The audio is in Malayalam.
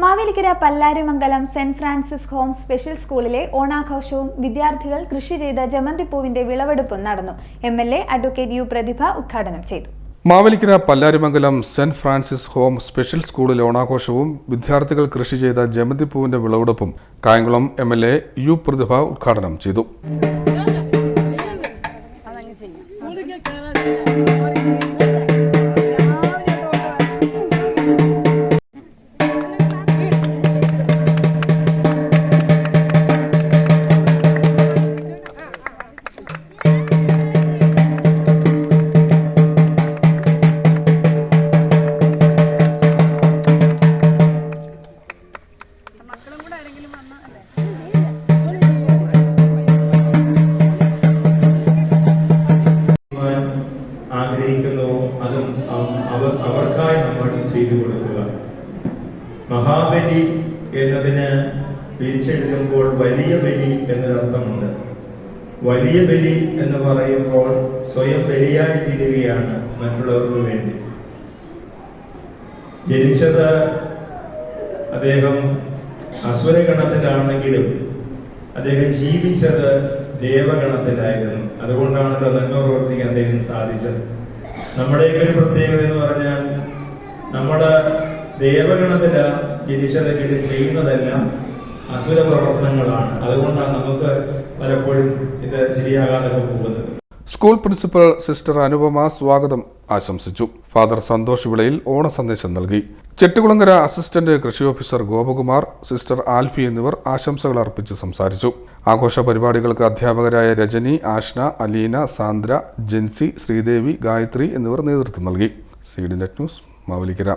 Mavelikkara Pallarimangalam Saint Francis home special സ്കൂളിലെ ഓണാഘോഷവും വിദ്യാർത്ഥികൾ കൃഷി ചെയ്ത ജമന്തിപ്പൂവിന്റെ വിളവെടുപ്പും നടന്നു. M L A advocate U Prathibha ഉദ്ഘാടനം ചെയ്തു. Mavelikkara Pallarimangalam Saint Francis home special സ്കൂളിലെ ഓണാഘോഷവും വിദ്യാർത്ഥികൾ കൃഷി ചെയ്ത ജമന്തിപ്പൂവിന്റെ വിളവെടുപ്പും Kayamkulam M L A U Prathibha ഉദ്ഘാടനം ചെയ്തു. അതും അവ- അവ- അവർക്കായി നമ്മൾ ചെയ്തു കൊടുക്കുക. മഹാബലി എന്നതിന് വിരിച്ചെടുക്കുമ്പോൾ വലിയ ബലി എന്നൊരർത്ഥമുണ്ട്. വലിയ ബലി എന്ന് പറയുമ്പോൾ സ്വയം ബലിയായി തീരുകയാണ് മറ്റുള്ളവർക്ക് വേണ്ടി. ജനിച്ചത് അദ്ദേഹം അസുരഗണത്തിലാണെങ്കിലും അദ്ദേഹം ജീവിച്ചത് ദേവഗണത്തിലായിരുന്നു. അതുകൊണ്ടാണ് നന്മ പ്രവർത്തിക്കാൻ അദ്ദേഹം സാധിച്ചത്. നമ്മുടെയൊക്കെ ഒരു പ്രത്യേകത എന്ന് പറഞ്ഞാൽ നമ്മുടെ ദേവഗണത്തില ജനിച്ചതെങ്കിലും ചെയ്യുന്നതെല്ലാം അസുര പ്രവർത്തനങ്ങളാണ് അതുകൊണ്ടാണ് നമുക്ക് പലപ്പോഴും ഇത് ശരിയാകാതെ പോകുന്നത്. സ്കൂൾ പ്രിൻസിപ്പൽ സിസ്റ്റർ അനുപമ സ്വാഗതം ആശംസിച്ചു. ഫാദർ സന്തോഷ് വിളയിൽ ഓണ സന്ദേശം നൽകി. ചെട്ടുകുളങ്ങര അസിസ്റ്റന്റ് കൃഷി ഓഫീസർ ഗോപകുമാർ സിസ്റ്റർ ആൽഫി എന്നിവർ ആശംസകൾ അർപ്പിച്ച് സംസാരിച്ചു. ആഘോഷ പരിപാടികൾക്ക് അധ്യാപകരായ രജനി ആഷ്ന അലീന സാന്ദ്ര ജെൻസി ശ്രീദേവി ഗായത്രി എന്നിവർ നേതൃത്വം നൽകി. C D net news Mavelikkara.